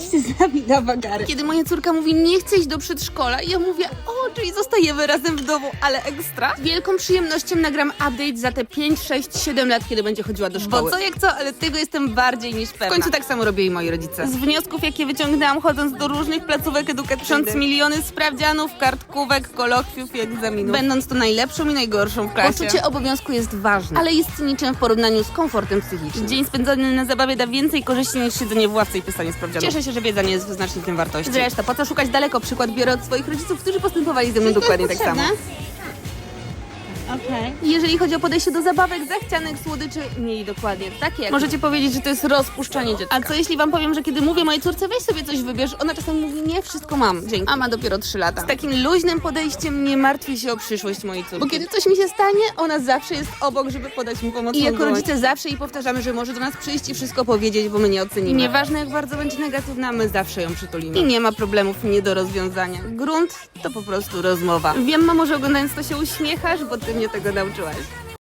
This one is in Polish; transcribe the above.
chodźcie z nami na wagary. Kiedy moja córka mówi, nie chcę iść do przedszkola, ja mówię, o, czyli zostajemy razem w domu, ale ekstra. Z wielką przyjemnością nagram update za te 5, 6, 7 lat, kiedy będzie chodziła do szkoły. Bo co jak co, ale tego jestem bardziej niż pewna. W końcu tak samo robią i moi rodzice. Z wniosków, jakie wyciągnęłam chodząc do różnych placówek edukacyjnych, miliony sprawdzianów, kartkówek, kolokwiów i egzaminów. Będąc tu najlepszą i najgorszą w klasie. Poczucie obowiązku jest ważne, ale jest niczym w porównaniu z komfortem psychicznym. Dzień spędzony na zabawie da więcej korzyści niż siedzenie w ławce i pisanie sprawdzianów. Cieszę się, że wiedza nie jest wyznacznikiem wartości. Zresztą, po co szukać daleko? Przykład biorę od swoich rodziców, którzy postępowali ze mną dokładnie tak samo. Okej. Jeżeli chodzi o podejście do zabawek, zachcianek, słodyczy, mieli dokładnie takie jak Możecie powiedzieć, że to jest rozpuszczanie dziecka. A co jeśli wam powiem, że kiedy mówię mojej córce, weź sobie coś wybierz, ona czasem mówi, nie, wszystko mam. Dzięki. A ma dopiero 3 lata. Z takim luźnym podejściem nie martwię się o przyszłość mojej córki. Bo kiedy coś mi się stanie, ona zawsze jest obok, żeby podać mi pomoc. I jako rodzice zawsze jej powtarzamy, że może do nas przyjść i wszystko powiedzieć, bo my nie ocenimy. Nieważne jak bardzo będzie negatywna, my zawsze ją przytulimy. I nie ma problemów nie do rozwiązania. Grunt to po prostu rozmowa. Wiem, mamo, że oglądając to się uśmiechasz, bo ty mnie tego nauczyłaś.